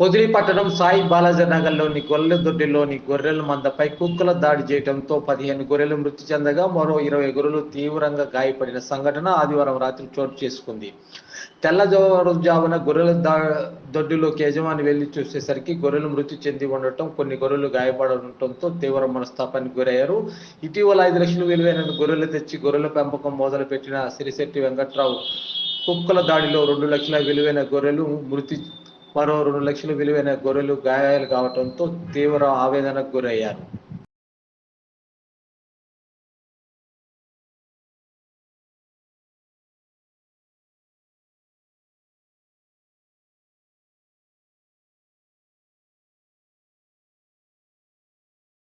పొదిలి పట్టణం సాయి బాలాజీ నగర్లోని గొర్రెల దొడ్డిలోని గొర్రెల మందపై కుక్కల దాడి చేయడంతో పదిహేను గొర్రెలు మృతి చెందగా మరో ఇరవై గొర్రెలు తీవ్రంగా గాయపడిన సంఘటన ఆదివారం రాత్రి చోటు చేసుకుంది. తెల్లజారుజామున గొర్రెల దా దొడ్డిలోకి యజమాని వెళ్ళి చూసేసరికి గొర్రెలు మృతి చెంది ఉండటం కొన్ని గొర్రెలు గాయపడటంతో తీవ్ర మనస్తాపానికి గురయ్యారు. ఇటీవల ఐదు లక్షలు విలువైన గొర్రెలు తెచ్చి గొర్రెల పెంపకం మొదలుపెట్టిన సిరిశెట్టి వెంకట్రావు కుక్కల దాడిలో రెండు లక్షల విలువైన గొర్రెలు మృతి మరో రెండు లక్షల విలువైన గొర్రెలు గాయాలు కావడంతో తీవ్ర ఆవేదనకు గురయ్యారు.